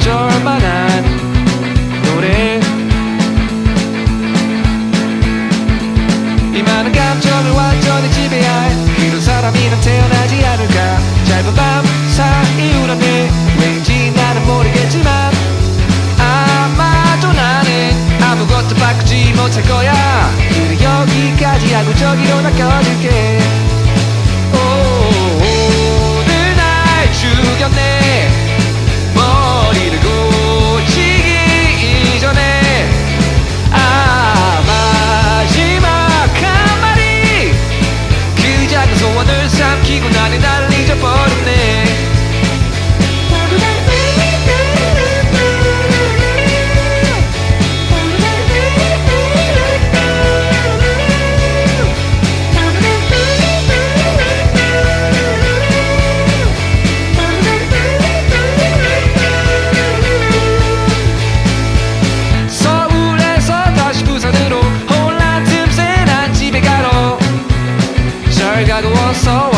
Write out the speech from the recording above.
잊을 만한 노래. 이만한 감정을 완전히 지배할 그런 사람이 난 태어나지 않을까. 짧은 밤 사이우라네 왠지 나는 모르겠지만 아마도 나는 아무것도 바꾸지 못할 거야. 그래 여기까지 하고 저기로 나 꺼질게. so